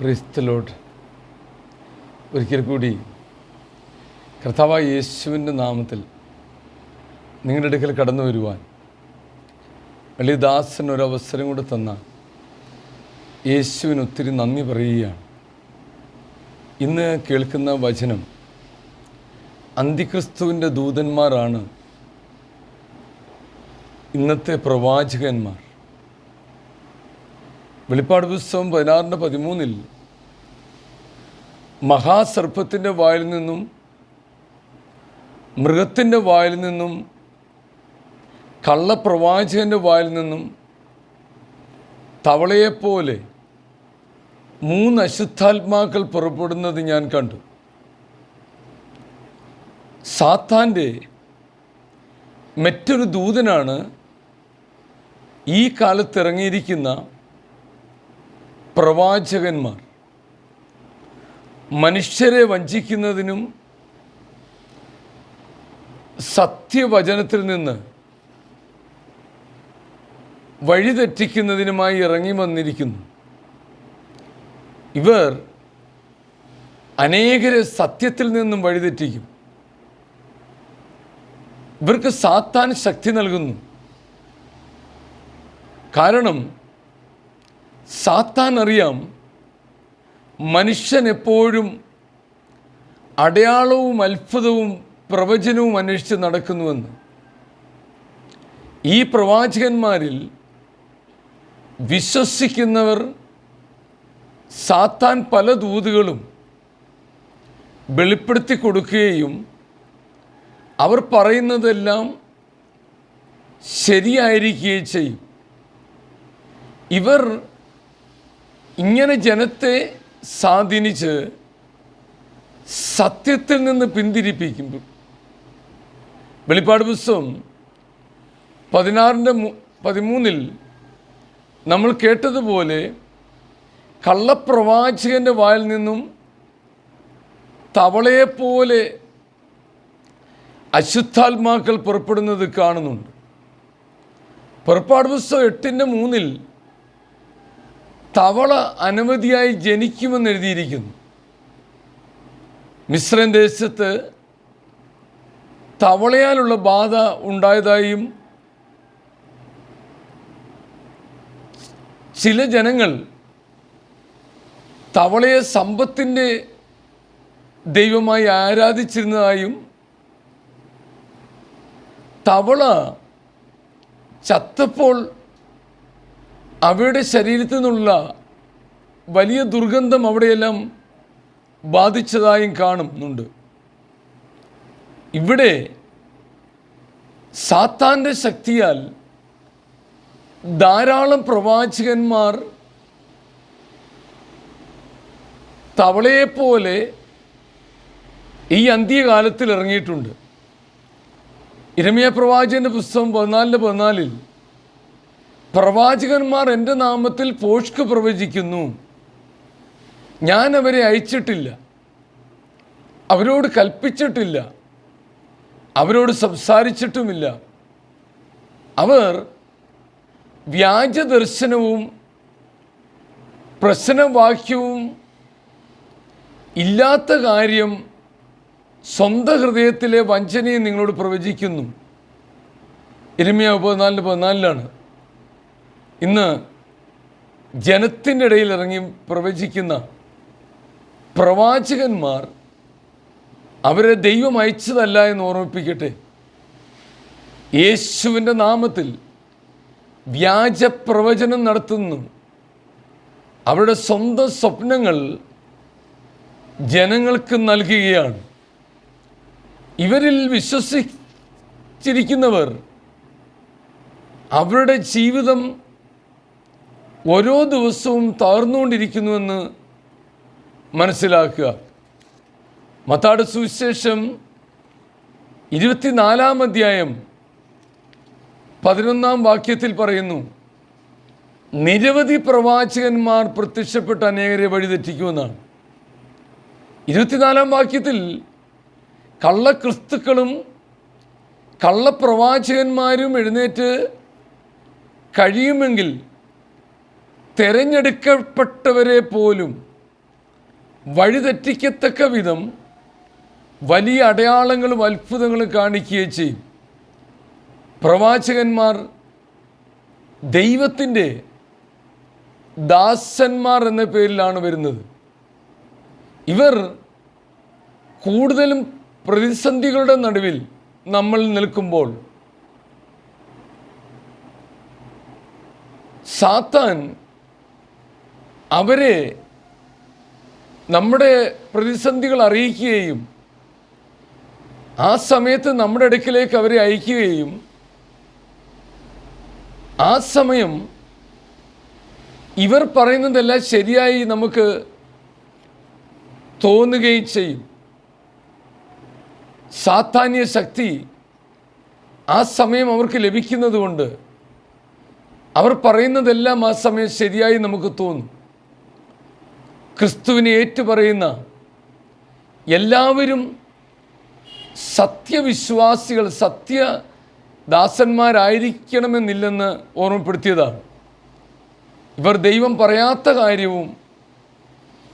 ക്രിസ്തലോട്ട് ഒരിക്കൽ കൂടി കർത്താവായ യേശുവിന്റെ നാമത്തിൽ നിങ്ങളുടെ അടുക്കൽ കടന്നു വരുവാൻ വലിയ ദാസൻ ഒരു അവസരം കൂടെ തന്ന യേശുവിന് ഒത്തിരി നന്ദി പറയുകയാണ്. ഇന്ന് കേൾക്കുന്ന വചനം അന്തിക്രിസ്തുവിന്റെ ദൂതന്മാരാണ് ഇന്നത്തെ പ്രവാചകന്മാർ. വെളിപ്പാട് പുസ്തകം പതിനാറിന്റെ പതിമൂന്നിൽ മഹാസർപ്പത്തിന്റെ വായിൽ നിന്നും മൃഗത്തിന്റെ വായിൽ നിന്നും കള്ളപ്രവാചകന്റെ വായിൽ നിന്നും തവളയെപ്പോലെ മൂന്ന് അശുദ്ധാത്മാക്കൾ പുറപ്പെടുന്നത് ഞാൻ കണ്ടു. സാത്താന്റെ മറ്റൊരു ദൂതനാണ് ഈ കാലത്ത് ഇറങ്ങിയിരിക്കുന്ന പ്രവാചകന്മാർ. മനുഷ്യരെ വഞ്ചിക്കുന്നതിനും സത്യവചനത്തിൽ നിന്ന് വഴിതെറ്റിക്കുന്നതിനുമായി ഇറങ്ങി വന്നിരിക്കുന്നു. ഇവർ അനേകരെ സത്യത്തിൽ നിന്നും വഴിതെറ്റിക്കും. ഇവർക്ക് സാത്താൻ ശക്തി നൽകുന്നു. കാരണം സാത്താൻ അറിയാം മനുഷ്യൻ എപ്പോഴും അടയാളവും അത്ഭുതവും പ്രവചനവും അന്വേഷിച്ച് നടക്കുന്നുവെന്ന്. ഈ പ്രവാചകന്മാരിൽ വിശ്വസിക്കുന്നവർ സാത്താൻ പല ദൂതുകളും വെളിപ്പെടുത്തി കൊടുക്കുകയും അവർ പറയുന്നതെല്ലാം ശരിയായിരിക്കുകയും ചെയ്യും. ഇവർ ഇങ്ങനെ ജനത്തെ സ്വാധീനിച്ച് സത്യത്തിൽ നിന്ന് പിന്തിരിപ്പിക്കുമ്പോൾ വെളിപ്പാട് പുസ്തകം പതിനാറിന്റെ പതിമൂന്നിൽ നമ്മൾ കേട്ടതുപോലെ കള്ളപ്രവാചകന്റെ വായിൽ നിന്നും തവളയെപ്പോലെ അശുദ്ധാത്മാക്കൾ പുറപ്പെടുന്നത് കാണുന്നുണ്ട്. പുറപ്പാട് പുസ്തകം എട്ടിന്റെ മൂന്നിൽ തവള അനവധിയായി ജനിക്കുമെന്ന് എഴുതിയിരിക്കുന്നു. മിശ്രൻ ദേശത്ത് തവളയാലുള്ള ബാധ ഉണ്ടായതായും ചില ജനങ്ങൾ തവളയെ സമ്പത്തിന്റെ ദൈവമായി ആരാധിച്ചിരുന്നതായും തവള ചത്തപ്പോൾ അവയുടെ ശരീരത്തിൽ നിന്നുള്ള വലിയ ദുർഗന്ധം അവിടെയെല്ലാം ബാധിച്ചതായും കാണുന്നുണ്ട്. ഇവിടെ സാത്താന്റെ ശക്തിയാൽ ധാരാളം പ്രവാചകന്മാർ തവളയെപ്പോലെ ഈ അന്ത്യകാലത്തിൽ ഇറങ്ങിയിട്ടുണ്ട് ഇരമിയ പ്രവാചകന്റെ പുസ്തകം പതിനാലിന്റെ പതിനാലിൽ പ്രവാചകന്മാർ എന്റെ നാമത്തിൽ പോഷ്ക്ക് പ്രവചിക്കുന്നു. ഞാൻ അവരെ അയച്ചിട്ടില്ല. അവരോട് കൽപ്പിച്ചിട്ടില്ല. അവരോട് സംസാരിച്ചിട്ടുമില്ല. അവർ വ്യാജദർശനവും പ്രശ്നവാക്യവും ഇല്ലാത്ത കാര്യം സ്വന്തം ഹൃദയത്തിലെ വഞ്ചനയെ നിങ്ങളോട് പ്രവചിക്കുന്നു. ഇരമിയ പതിനാലിന് പതിനാലിലാണ്. ഇന്ന് ജനത്തിന്റെ ഇടയിൽ ഇറങ്ങി പ്രവചിക്കുന്ന പ്രവാചകന്മാർ അവരെ ദൈവം അയച്ചതല്ല എന്ന് ഓർമ്മിപ്പിക്കട്ടെ. യേശുവിന്റെ നാമത്തിൽ വ്യാജ പ്രവചനം നടത്തുന്നു. അവരുടെ സ്വന്തം സ്വപ്നങ്ങൾ ജനങ്ങൾക്ക് നൽകുകയാണ്. ഇവരിൽ വിശ്വസിച്ചിരിക്കുന്നവർ അവരുടെ ജീവിതം ഓരോ ദിവസവും തകർന്നുകൊണ്ടിരിക്കുന്നുവെന്ന് മനസ്സിലാക്കുക. മത്താട് സുവിശേഷം ഇരുപത്തിനാലാം അധ്യായം പതിനൊന്നാം വാക്യത്തിൽ പറയുന്നു നിരവധി പ്രവാചകന്മാർ പ്രത്യക്ഷപ്പെട്ട് അനേകരെ വഴിതെറ്റിക്കുമെന്നാണ്. ഇരുപത്തിനാലാം വാക്യത്തിൽ കള്ളക്രിസ്തുക്കളും കള്ളപ്രവാചകന്മാരും എഴുന്നേറ്റ് കഴിയുമെങ്കിൽ തിരഞ്ഞെടുക്കപ്പെട്ടവരെ പോലും വഴിതെറ്റിക്കത്തക്ക വിധം വലിയ അടയാളങ്ങളും അത്ഭുതങ്ങളും കാണിക്കുകയും ചെയ്യും. പ്രവാചകന്മാർ ദൈവത്തിന്റെ ദാസന്മാർ എന്ന പേരിലാണ് വരുന്നത്. ഇവർ കൂടുതലും പ്രതിസന്ധികളുടെ നടുവിൽ നമ്മൾ നിൽക്കുമ്പോൾ സാത്താൻ അവരെ നമ്മുടെ പ്രതിസന്ധികൾ അറിയിക്കുകയും ആ സമയത്ത് നമ്മുടെ അടുക്കിലേക്ക് അവരെ അയക്കുകയും ആ സമയം ഇവർ പറയുന്നതെല്ലാം ശരിയായി നമുക്ക് തോന്നുകയും ചെയ്യും. സാത്താന്യ ശക്തി ആ സമയം അവർക്ക് ലഭിക്കുന്നതുകൊണ്ട് അവർ പറയുന്നതെല്ലാം ആ സമയം ശരിയായി നമുക്ക് തോന്നും. ക്രിസ്തുവിനെ ഏറ്റുപറയുന്ന എല്ലാവരും സത്യവിശ്വാസികൾ സത്യദാസന്മാരായിരിക്കണമെന്നില്ലെന്ന് ഓർമ്മപ്പെടുത്തിയതാണ്. ഇവർ ദൈവം പറയാത്ത കാര്യവും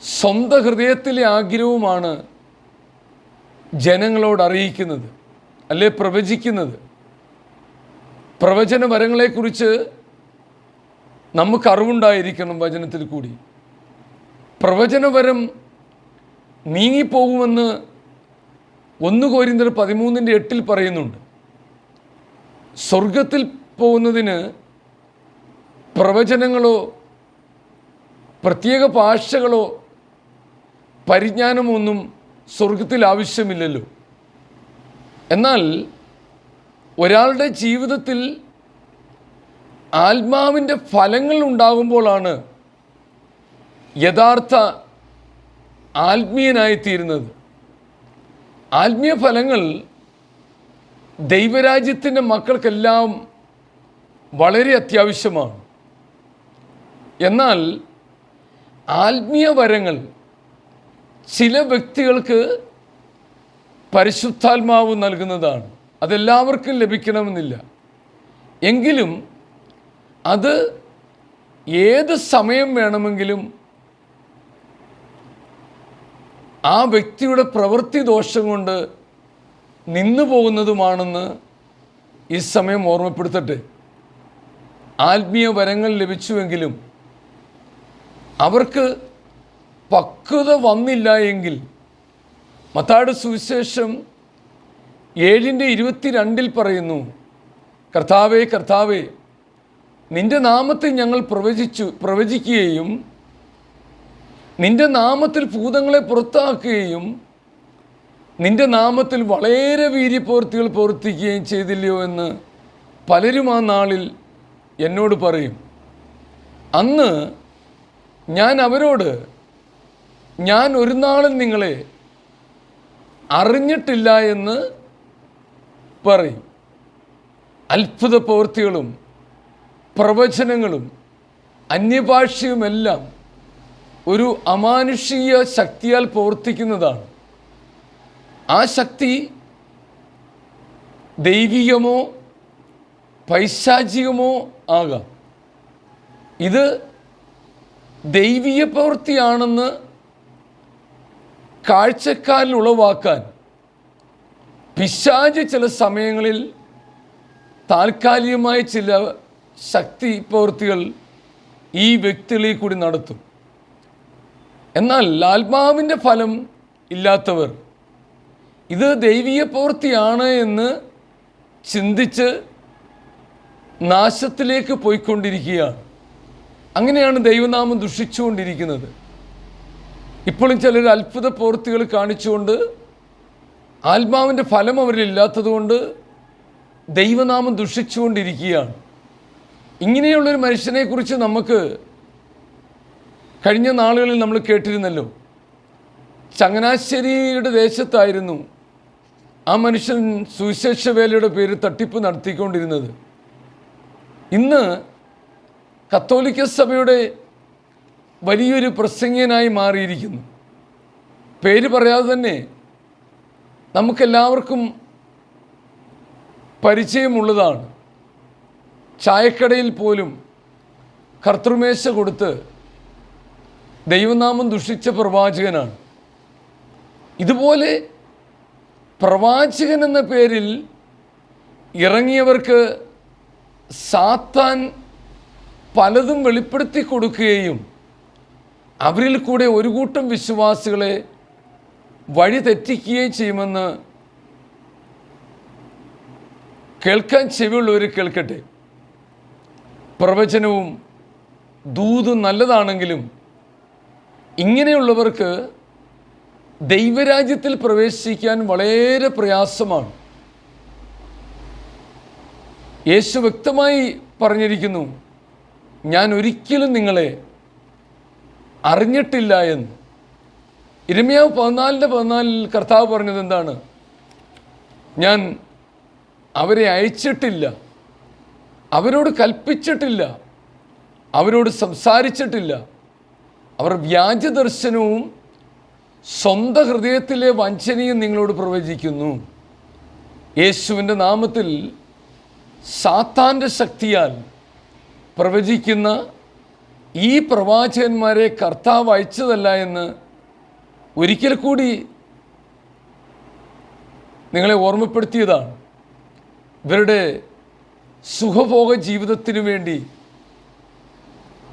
സ്വന്തം ഹൃദയത്തിലെ ആഗ്രഹവുമാണ് ജനങ്ങളോട് അറിയിക്കുന്നത് അല്ലെ പ്രവചിക്കുന്നത്. പ്രവചന വരങ്ങളെക്കുറിച്ച് നമുക്ക് അറിവുണ്ടായിരിക്കണം വചനത്തിൽ കൂടി. പ്രവചനവരം നീങ്ങിപ്പോകുമെന്ന് ഒന്ന് കോരിന്തർ പതിമൂന്നിന്റെ എട്ടിൽ പറയുന്നുണ്ട്. സ്വർഗത്തിൽ പോകുന്നതിന് പ്രവചനങ്ങളോ പ്രത്യേക ഭാഷകളോ പരിജ്ഞാനമൊന്നും സ്വർഗത്തിൽ ആവശ്യമില്ലല്ലോ. എന്നാൽ ഒരാളുടെ ജീവിതത്തിൽ ആത്മാവിന്റെ ഫലങ്ങൾ ഉണ്ടാകുമ്പോഴാണ് യഥാർത്ഥ ആത്മീയനായിത്തീരുന്നത്. ആത്മീയ ഫലങ്ങൾ ദൈവരാജ്യത്തിന്റെ മക്കൾക്കെല്ലാം വളരെ അത്യാവശ്യമാണ്. എന്നാൽ ആത്മീയ വരങ്ങൾ ചില വ്യക്തികൾക്ക് പരിശുദ്ധാത്മാവ് നൽകുന്നതാണ്. അതെല്ലാവർക്കും ലഭിക്കണമെന്നില്ല. എങ്കിലും അത് ഏത് സമയം വേണമെങ്കിലും ആ വ്യക്തിയുടെ പ്രവൃത്തി ദോഷം കൊണ്ട് നിന്നു പോകുന്നതുമാണെന്ന് ഈ സമയം ഓർമ്മപ്പെടുത്തട്ടെ. ആത്മീയ വരങ്ങൾ ലഭിച്ചുവെങ്കിലും അവർക്ക് പക്വത വന്നില്ല എങ്കിൽ മത്താട് സുവിശേഷം ഏഴിന്റെ ഇരുപത്തിരണ്ടിൽ പറയുന്നു കർത്താവേ കർത്താവേ നിന്റെ നാമത്തിൽ ഞങ്ങൾ പ്രവചിച്ചു പ്രവചിക്കുകയും നിന്റെ നാമത്തിൽ ഭൂതങ്ങളെ പുറത്താക്കുകയും നിന്റെ നാമത്തിൽ വളരെ വീര്യപ്രവൃത്തികൾ പ്രവർത്തിക്കുകയും ചെയ്തില്ലയോ എന്ന് പലരും ആ നാളിൽ എന്നോട് പറയും. അന്ന് ഞാൻ അവരോട് ഞാൻ ഒരു നാളും നിങ്ങളെ അറിഞ്ഞിട്ടില്ല എന്ന് പറയും. അത്ഭുത പ്രവൃത്തികളും പ്രവചനങ്ങളും അന്യഭാഷയുമെല്ലാം ഒരു അമാനുഷിക ശക്തിയാൽ പ്രവർത്തിക്കുന്നതാണ്. ആ ശക്തി ദൈവികമോ പൈശാചികമോ ആകാം. ഇത് ദൈവിക പ്രവൃത്തിയാണെന്ന് കാഴ്ചക്കാരിൽ ഉളവാക്കാൻ പിശാജ് ചില സമയങ്ങളിൽ താൽക്കാലികമായ ചില ശക്തി പ്രവൃത്തികൾ ഈ വ്യക്തികളിൽ കൂടി നടത്തും. എന്നാൽ ആത്മാവിന്റെ ഫലം ഇല്ലാത്തവർ. ഇത് ദൈവീയ പ്രവൃത്തിയാണ് എന്ന് ചിന്തിച്ച് നാശത്തിലേക്ക് പോയിക്കൊണ്ടിരിക്കുകയാണ്. അങ്ങനെയാണ് ദൈവനാമം ദുഷിച്ചുകൊണ്ടിരിക്കുന്നത്. ഇപ്പോഴും ചിലർ അത്ഭുത പ്രവൃത്തികൾ കാണിച്ചുകൊണ്ട് ആത്മാവിന്റെ ഫലം അവരിലില്ലാത്തതുകൊണ്ട് ദൈവനാമം ദുഷിച്ചുകൊണ്ടിരിക്കുകയാണ്. ഇങ്ങനെയുള്ളൊരു മനുഷ്യനെക്കുറിച്ച് നമുക്ക് കഴിഞ്ഞ നാളുകളിൽ നമ്മൾ കേട്ടിരുന്നല്ലോ ചങ്ങനാശ്ശേരിയുടെ ദേശത്തായിരുന്നു ആ മനുഷ്യൻ സുവിശേഷ വേലയുടെ പേര് തട്ടിപ്പ് നടത്തിക്കൊണ്ടിരുന്നത്. ഇന്ന് കത്തോലിക്ക സഭയുടെ വലിയൊരു പ്രസംഗിയനായി മാറിയിരിക്കുന്നു. പേര് പറയാതെ തന്നെ നമുക്കെല്ലാവർക്കും പരിചയമുള്ളതാണ്. ചായക്കടയിൽ പോലും കർത്തൃമേശ കൊടുത്ത് ദൈവനാമം ദുഷിച്ച പ്രവാചകനാണ്. ഇതുപോലെ പ്രവാചകൻ എന്ന പേരിൽ ഇറങ്ങിയവർക്ക് സാത്താൻ പലതും വെളിപ്പെടുത്തി കൊടുക്കുകയും അവരിൽ കൂടെ ഒരു കൂട്ടം വിശ്വാസികളെ വഴി തെറ്റിക്കുകയും ചെയ്യുമെന്ന് കേൾക്കാൻ ചെവിയുള്ളവർ കേൾക്കട്ടെ. പ്രവചനവും ദൂതും നല്ലതാണെങ്കിലും ഇങ്ങനെയുള്ളവർക്ക് ദൈവരാജ്യത്തിൽ പ്രവേശിക്കാൻ വളരെ പ്രയാസമാണ്. യേശു വ്യക്തമായി പറഞ്ഞിരിക്കുന്നു ഞാൻ ഒരിക്കലും നിങ്ങളെ അറിഞ്ഞിട്ടില്ല എന്ന്. ഇരമ്യാവ് പതിനാലിന്റെ പതിനാലിൽ കർത്താവ് പറഞ്ഞത് എന്താണ്? ഞാൻ അവരെ അയച്ചിട്ടില്ല അവരോട് കൽപ്പിച്ചിട്ടില്ല അവരോട് സംസാരിച്ചിട്ടില്ല അവർ വ്യാജദർശനവും സ്വന്തം ഹൃദയത്തിലെ വഞ്ചനയും നിങ്ങളോട് പ്രവചിക്കുന്നു. യേശുവിന്റെ നാമത്തിൽ സാത്താന്റെ ശക്തിയാൽ പ്രവചിക്കുന്ന ഈ പ്രവാചകന്മാരെ കർത്താവ് അയച്ചതല്ല എന്ന് ഒരിക്കൽ കൂടി നിങ്ങളെ ഓർമ്മപ്പെടുത്തിയതാണ്. ഇവരുടെ സുഖഭോഗ ജീവിതത്തിനു വേണ്ടി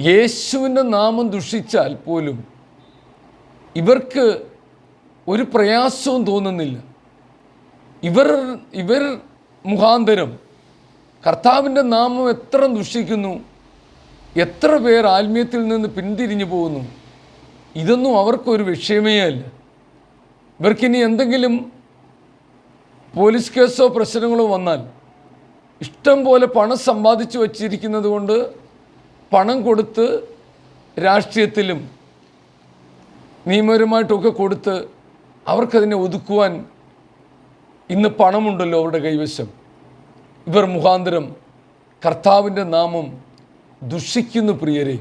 യേശുവിന്റെ നാമം ദുഷിച്ചാൽ പോലും ഇവർക്ക് ഒരു പ്രയാസവും തോന്നുന്നില്ല. ഇവർ ഇവർ മുഖാന്തരം കർത്താവിന്റെ നാമം എത്ര ദുഷിക്കുന്നു എത്ര പേർ ആത്മീയത്തിൽ നിന്ന് പിന്തിരിഞ്ഞു പോകുന്നു ഇതൊന്നും അവർക്കൊരു വിഷയമേ അല്ല. ഇവർക്കിനി എന്തെങ്കിലും പോലീസ് കേസോ പ്രശ്നങ്ങളോ വന്നാൽ ഇഷ്ടം പോലെ പണം സമ്പാദിച്ചു വച്ചിരിക്കുന്നത് കൊണ്ട് പണം കൊടുത്ത് രാഷ്ട്രീയത്തിലും നിയമപരമായിട്ടൊക്കെ കൊടുത്ത് അവർക്കതിനെ ഒതുക്കുവാൻ ഇന്ന് പണമുണ്ടല്ലോ അവരുടെ കൈവശം. ഇവർ മുഖാന്തരം കർത്താവിന്റെ നാമം ദുഷിക്കുന്നു പ്രിയരെ.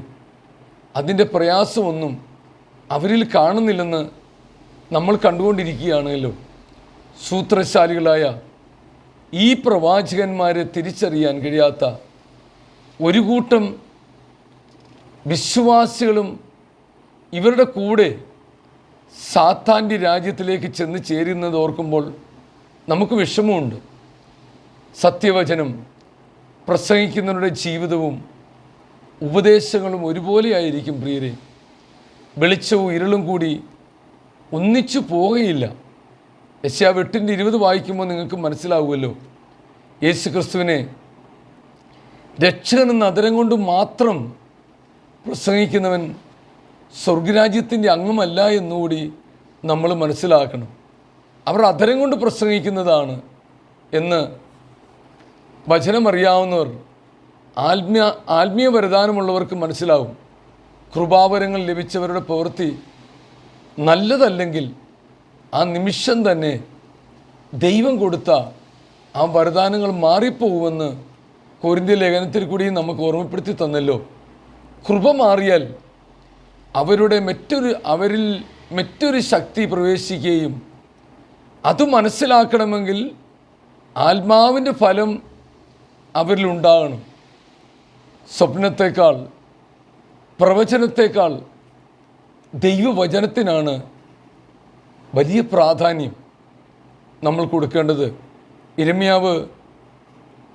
അതിന്റെ പ്രയാസമൊന്നും അവരിൽ കാണുന്നില്ലെന്ന് നമ്മൾ കണ്ടുകൊണ്ടിരിക്കുകയാണല്ലോ. സൂത്രശാലികളായ ഈ പ്രവാചകന്മാരെ തിരിച്ചറിയാൻ കഴിയാത്ത ഒരു കൂട്ടം വിശ്വാസികളും ഇവരുടെ കൂടെ സാത്താന്റെ രാജ്യത്തിലേക്ക് ചെന്ന് ചേരുന്നത് ഓർക്കുമ്പോൾ നമുക്ക് വിഷമമുണ്ട്. സത്യവചനം പ്രസംഗിക്കുന്നവരുടെ ജീവിതവും ഉപദേശങ്ങളും ഒരുപോലെയായിരിക്കും പ്രിയരെ. വെളിച്ചവും ഇരുളും കൂടി ഒന്നിച്ചു പോവുകയില്ല. യശ്യാ വെട്ടിന്റെ ഇരുപത് വായിക്കുമ്പോൾ നിങ്ങൾക്ക് മനസ്സിലാവുമല്ലോ. യേശു ക്രിസ്തുവിനെ രക്ഷകൻ എന്ന അതരം കൊണ്ട് മാത്രം പ്രസംഗിക്കുന്നവൻ സ്വർഗരാജ്യത്തിന്റെ അംഗമല്ല എന്നുകൂടി നമ്മൾ മനസ്സിലാക്കണം. അവർ അധരം കൊണ്ട് പ്രസംഗിക്കുന്നതാണ് എന്ന് വചനമറിയാവുന്നവർ ആത്മീയ ആത്മീയ വരദാനമുള്ളവർക്ക് മനസ്സിലാവും. കൃപാവരങ്ങൾ ലഭിച്ചവരുടെ പ്രവൃത്തി നല്ലതല്ലെങ്കിൽ ആ നിമിഷം തന്നെ ദൈവം കൊടുത്ത ആ വരദാനങ്ങൾ മാറിപ്പോകുമെന്ന് കോരിന്ത്യ ലേഖനത്തിൽ കൂടി നമുക്ക് ഓർമ്മപ്പെടുത്തി തന്നല്ലോ. കൃപ മാറിയാൽ അവരുടെ മറ്റൊരു അവരിൽ മറ്റൊരു ശക്തി പ്രവേശിക്കുകയും അത് മനസ്സിലാക്കണമെങ്കിൽ ആത്മാവിന്റെ ഫലം അവരിലുണ്ടാകണം സ്വപ്നത്തേക്കാൾ പ്രവചനത്തേക്കാൾ ദൈവവചനത്തിനാണ് വലിയ പ്രാധാന്യം നമ്മൾ കൊടുക്കേണ്ടത്. ഇരമ്യാവ്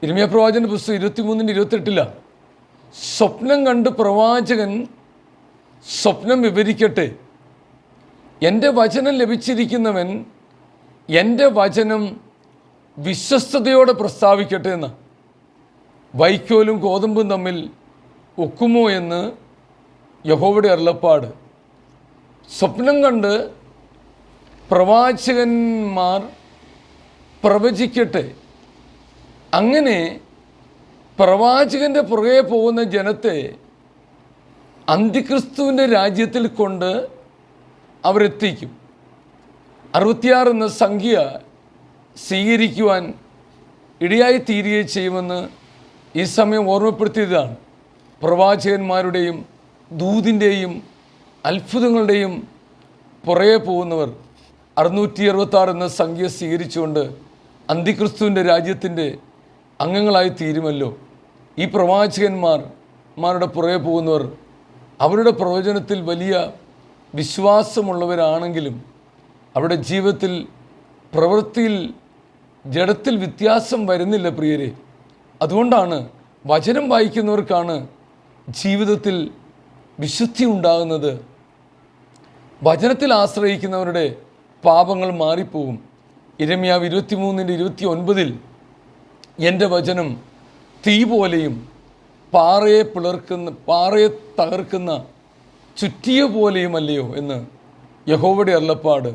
ഇരമ്യ പ്രവാചന പുസ്തകം ഇരുപത്തിമൂന്നിന്റെ ഇരുപത്തെട്ടില്ല സ്വപ്നം കണ്ട് പ്രവാചകൻ സ്വപ്നം വിവരിക്കട്ടെ. എന്റെ വചനം ലഭിച്ചിരിക്കുന്നവൻ എന്റെ വചനം വിശ്വസ്തയോടെ പ്രസ്താവിക്കട്ടെ എന്ന്. വൈക്കോലും ഗോതമ്പും തമ്മിൽ ഒക്കുമോ എന്ന് യഹോവയുടെ അരുളപ്പാട്. സ്വപ്നം കണ്ട് പ്രവാചകന്മാർ പ്രവചിക്കട്ടെ. അങ്ങനെ പ്രവാചകന്റെ പുറകെ പോകുന്ന ജനത്തെ അന്തിക്രിസ്തുവിന്റെ രാജ്യത്തിൽ കൊണ്ട് അവരെത്തിക്കും. അറുപത്തിയാറ് എന്ന സംഖ്യ സ്വീകരിക്കുവാൻ ഇടയായി തീരുകയും ചെയ്യുമെന്ന് ഈ സമയം ഓർമ്മപ്പെടുത്തിയതാണ്. പ്രവാചകന്മാരുടെയും ദൂതിന്റെയും അത്ഭുതങ്ങളുടെയും പുറകെ പോകുന്നവർ അറുന്നൂറ്റി അറുപത്താറ് എന്ന സംഖ്യ സ്വീകരിച്ചുകൊണ്ട് അന്തിക്രിസ്തുവിന്റെ രാജ്യത്തിന്റെ അംഗങ്ങളായി തീരുമല്ലോ. ഈ പ്രവാചകന്മാർ മാരുടെ പുറകെ പോകുന്നവർ അവരുടെ പ്രവചനത്തിൽ വലിയ വിശ്വാസമുള്ളവരാണെങ്കിലും അവരുടെ ജീവിതത്തിൽ പ്രവൃത്തിയിൽ ജഡത്തിൽ വ്യത്യാസം വരുന്നില്ല പ്രിയരെ. അതുകൊണ്ടാണ് വചനം വായിക്കുന്നവർക്കാണ് ജീവിതത്തിൽ വിശുദ്ധി ഉണ്ടാകുന്നത്. വചനത്തിൽ ആശ്രയിക്കുന്നവരുടെ പാപങ്ങൾ മാറിപ്പോകും. ഇരമ്യാവ് ഇരുപത്തിമൂന്നിന്റെ ഇരുപത്തി ഒൻപതിൽ എന്റെ വചനം തീ പോലെയും പാറയെ പിളർക്കുന്ന പാറയെ തകർക്കുന്ന ചുറ്റിയ പോലെയുമല്ലയോ എന്ന് യഹോവയുടെ അള്ളപ്പാട്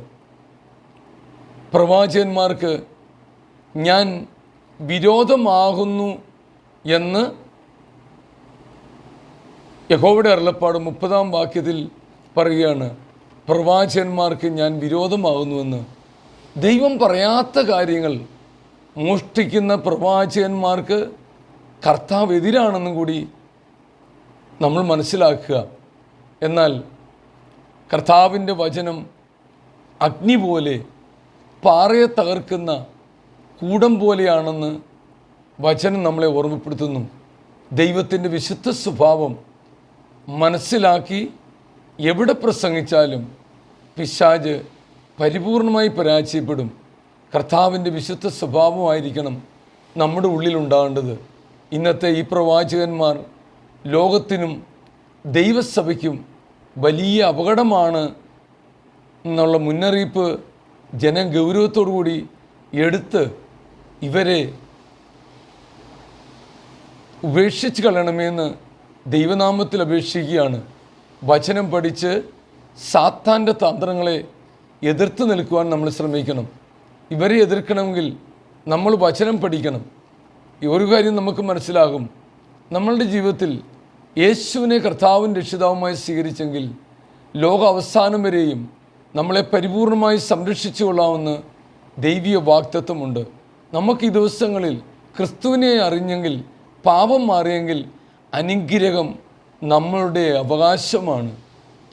പ്രവാചകന്മാർക്ക് ഞാൻ വിരോധമാകുന്നു എന്ന് യഹോവയുടെ അരുളപ്പാട് മുപ്പതാം വാക്യത്തിൽ പറയുകയാണ്. പ്രവാചകന്മാർക്ക് ഞാൻ വിരോധമാകുന്നുവെന്ന് ദൈവം പറയാത്ത കാര്യങ്ങൾ മോഷ്ടിക്കുന്ന പ്രവാചകന്മാർക്ക് കർത്താവ് എതിരാണെന്നും കൂടി നമ്മൾ മനസ്സിലാക്കുക. എന്നാൽ കർത്താവിന്റെ വചനം അഗ്നി പോലെ പാറയെ തകർക്കുന്ന കൂടം പോലെയാണെന്ന് വചനം നമ്മളെ ഓർമ്മപ്പെടുത്തുന്നു. ദൈവത്തിന്റെ വിശുദ്ധ സ്വഭാവം മനസ്സിലാക്കി എവിടെ പ്രസംഗിച്ചാലും പിശാജ് പരിപൂർണമായി പരാജയപ്പെടും. കർത്താവിന്റെ വിശുദ്ധ സ്വഭാവമായിരിക്കണം നമ്മുടെ ഉള്ളിലുണ്ടാകേണ്ടത്. ഇന്നത്തെ ഈ പ്രവാചകന്മാർ ലോകത്തിനും ദൈവസഭയ്ക്കും വലിയ അപകടമാണ് എന്നുള്ള മുന്നറിയിപ്പ് ജനം ഗൗരവത്തോടു കൂടി എടുത്ത് ഇവരെ ഉപേക്ഷിച്ച് കളയണമെന്ന് ദൈവനാമത്തിൽ അപേക്ഷിക്കുകയാണ്. വചനം പഠിച്ച് സാത്താന്റെ തന്ത്രങ്ങളെ എതിർത്ത് നിൽക്കുവാൻ നമ്മൾ ശ്രമിക്കണം. ഇവരെ എതിർക്കണമെങ്കിൽ നമ്മൾ വചനം പഠിക്കണം. ഈ ഒരു കാര്യം നമുക്ക് മനസ്സിലാകും. നമ്മളുടെ ജീവിതത്തിൽ യേശുവിനെ കർത്താവും രക്ഷിതാവുമായി സ്വീകരിച്ചെങ്കിൽ ലോക അവസാനം വരെയും നമ്മളെ പരിപൂർണമായി സംരക്ഷിച്ചു കൊള്ളാമെന്ന് ദൈവീയ വാക്തത്വമുണ്ട് നമുക്ക് ഈ ദിവസങ്ങളിൽ ക്രിസ്തുവിനെ അറിഞ്ഞെങ്കിൽ പാപം മാറിയെങ്കിൽ അനുഗ്രഹം നമ്മളുടെ അവകാശമാണ്.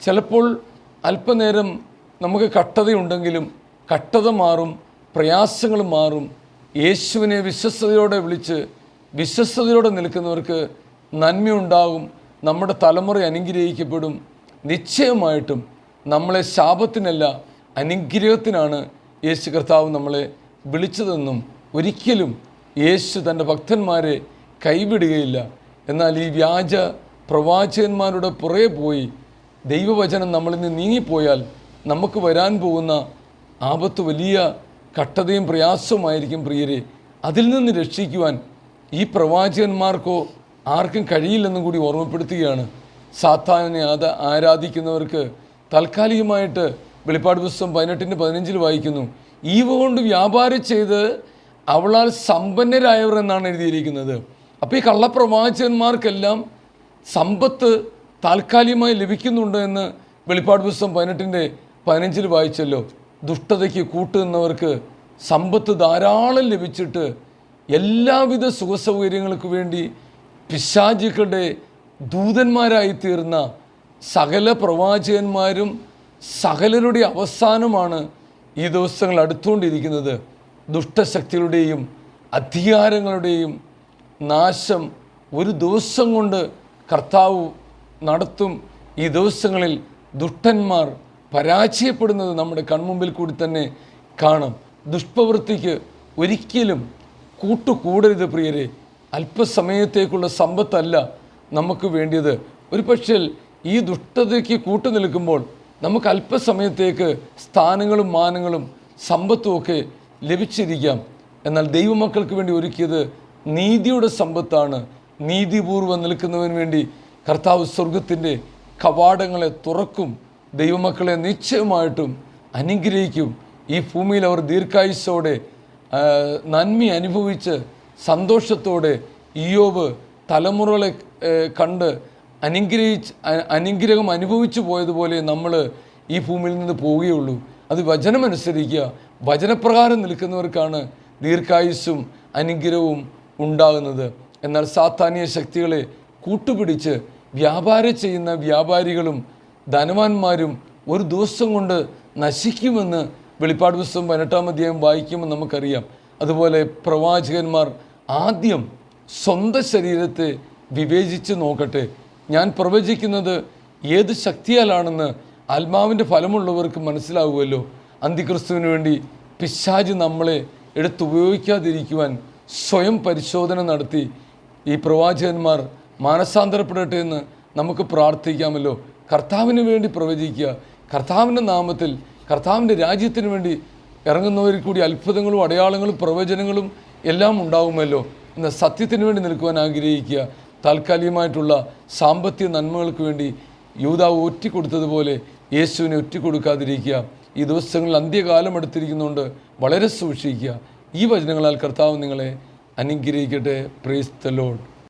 ചിലപ്പോൾ അല്പനേരം നമുക്ക് കട്ടതയുണ്ടെങ്കിലും കട്ടത മാറും പ്രയാസങ്ങൾ മാറും യേശുവിനെ വിശ്വസ്തയോടെ വിളിച്ച് വിശ്വസ്തയോടെ നിൽക്കുന്നവർക്ക് നന്മയുണ്ടാകും നമ്മുടെ തലമുറ അനുഗ്രഹിക്കപ്പെടും. നിശ്ചയമായിട്ടും നമ്മളെ ശാപത്തിനല്ല അനുഗ്രഹത്തിനാണ് യേശു കർത്താവ് നമ്മളെ വിളിച്ചതെന്നും ഒരിക്കലും യേശു തന്റെ ഭക്തന്മാരെ കൈവിടുകയില്ല. എന്നാൽ ഈ വ്യാജ പ്രവാചകന്മാരുടെ പുറകെ പോയി ദൈവവചനം നമ്മളിൽ നിന്ന് നീങ്ങിപ്പോയാൽ നമുക്ക് വരാൻ പോകുന്ന ആപത്ത് വലിയ കട്ടതയും പ്രയാസവുമായിരിക്കും പ്രിയരെ. അതിൽ നിന്ന് രക്ഷിക്കുവാൻ ഈ പ്രവാചകന്മാർക്കോ ആർക്കും കഴിയില്ലെന്നും കൂടി ഓർമ്മപ്പെടുത്തുകയാണ്. സാത്താനെ അത് ആരാധിക്കുന്നവർക്ക് താൽക്കാലികമായിട്ട് വെളിപ്പാട് പുസ്തകം പതിനെട്ടിന്റെ പതിനഞ്ചിൽ വായിക്കുന്നു. ഈവ കൊണ്ട് വ്യാപാരം ചെയ്ത് അവളാൽ സമ്പന്നരായവർ എന്നാണ് എഴുതിയിരിക്കുന്നത്. അപ്പോൾ ഈ കള്ളപ്രവാചകന്മാർക്കെല്ലാം സമ്പത്ത് താൽക്കാലികമായി ലഭിക്കുന്നുണ്ട് എന്ന് വെളിപ്പാട് പുസ്തകം പതിനെട്ടിന്റെ പതിനഞ്ചിൽ വായിച്ചല്ലോ. ദുഷ്ടതയ്ക്ക് കൂട്ടുന്നവർക്ക് സമ്പത്ത് ധാരാളം ലഭിച്ചിട്ട് എല്ലാവിധ സുഖസൗകര്യങ്ങൾക്ക് വേണ്ടി പിശാചുക്കളുടെ ദൂതന്മാരായി തീർന്ന സകല പ്രവാചകന്മാരും സകലരുടെ അവസാനമാണ് ഈ ദിവസങ്ങൾ അടുത്തുകൊണ്ടിരിക്കുന്നത്. ദുഷ്ടശക്തികളുടെയും അധികാരങ്ങളുടെയും നാശം ഒരു ദിവസം കൊണ്ട് കർത്താവ് നടത്തും. ഈ ദിവസങ്ങളിൽ ദുഷ്ടന്മാർ പരാജയപ്പെടുന്നത് നമ്മുടെ കൺമുമ്പിൽ കൂടി തന്നെ കാണാം. ദുഷ്പ്രവൃത്തിക്ക് ഒരിക്കലും കൂട്ടുകൂടരുത് പ്രിയരെ. അല്പസമയത്തേക്കുള്ള സമ്പത്തല്ല നമുക്ക് വേണ്ടിയത്. ഒരു പക്ഷേ ഈ ദുഷ്ടതയ്ക്ക് കൂട്ടു നിൽക്കുമ്പോൾ നമുക്ക് അല്പസമയത്തേക്ക് സ്ഥാനങ്ങളും മാനങ്ങളും സമ്പത്തും ഒക്കെ ലഭിച്ചിരിക്കാം. എന്നാൽ ദൈവമക്കൾക്ക് വേണ്ടി ഒരുക്കിയത് നീതിയുടെ സമ്പത്താണ്. നീതിപൂർവം നിൽക്കുന്നതിന് വേണ്ടി കർത്താവ് സ്വർഗത്തിന്റെ കവാടങ്ങളെ തുറക്കും ദൈവമക്കളെ നിശ്ചയമായിട്ടും അനുഗ്രഹിക്കും. ഈ ഭൂമിയിൽ അവർ ദീർഘായുസോടെ നന്മി അനുഭവിച്ച് സന്തോഷത്തോടെ ഇയോബ് തലമുറകളെ കണ്ട് അനുഗ്രഹിച്ച് അനുഗ്രഹം അനുഭവിച്ചു പോയതുപോലെ നമ്മൾ ഈ ഭൂമിയിൽ നിന്ന് പോവുകയുള്ളൂ. അത് വചനമനുസരിക്കുക. വചനപ്രകാരം നിൽക്കുന്നവർക്കാണ് ദീർഘായുസ്സും അനുഗ്രഹവും ഉണ്ടാകുന്നത്. എന്നാൽ സാധാന്യ ശക്തികളെ കൂട്ടുപിടിച്ച് വ്യാപാരം ചെയ്യുന്ന വ്യാപാരികളും ധനവാന്മാരും ഒരു ദിവസം കൊണ്ട് നശിക്കുമെന്ന് വെളിപ്പാട് പുസ്തകം പതിനെട്ടാം അധ്യായം വായിക്കുമ്പോൾ നമുക്കറിയാം. അതുപോലെ പ്രവാചകന്മാർ ആദ്യം സ്വന്തം ശരീരത്തെ വിവേചിച്ച് നോക്കട്ടെ. ഞാൻ പ്രവചിക്കുന്നത് ഏത് ശക്തിയാലാണെന്ന് ആത്മാവിന്റെ ഫലമുള്ളവർക്ക് മനസ്സിലാവുമല്ലോ. അന്തിക്രിസ്തുവിന് വേണ്ടി പിശാജ് നമ്മളെ എടുത്തുപയോഗിക്കാതിരിക്കുവാൻ സ്വയം പരിശോധന നടത്തി. ഈ പ്രവാചകന്മാർ മാനസാന്തരപ്പെടട്ടെ എന്ന് നമുക്ക് പ്രാർത്ഥിക്കാമല്ലോ. കർത്താവിന് വേണ്ടി പ്രവചിക്കുക. കർത്താവിന്റെ നാമത്തിൽ കർത്താവിന്റെ രാജ്യത്തിന് വേണ്ടി ഇറങ്ങുന്നവരിൽ കൂടി അത്ഭുതങ്ങളും അടയാളങ്ങളും പ്രവചനങ്ങളും എല്ലാം ഉണ്ടാവുമല്ലോ എന്ന സത്യത്തിന് വേണ്ടി നിൽക്കുവാൻ ആഗ്രഹിക്കുക. താൽക്കാലികമായിട്ടുള്ള സാമ്പത്തിക നന്മകൾക്ക് വേണ്ടി യൂതാവ് ഒറ്റിക്കൊടുത്തതുപോലെ യേശുവിനെ ഒറ്റിക്കൊടുക്കാതിരിക്കുക. ഈ ദിവസങ്ങളിൽ അന്ത്യകാലം എടുത്തിരിക്കുന്നതുകൊണ്ട് വളരെ സൂക്ഷിക്കുക. ഈ വചനങ്ങളാൽ കർത്താവ് നിങ്ങളെ അനുഗ്രഹിക്കട്ടെ. Praise the load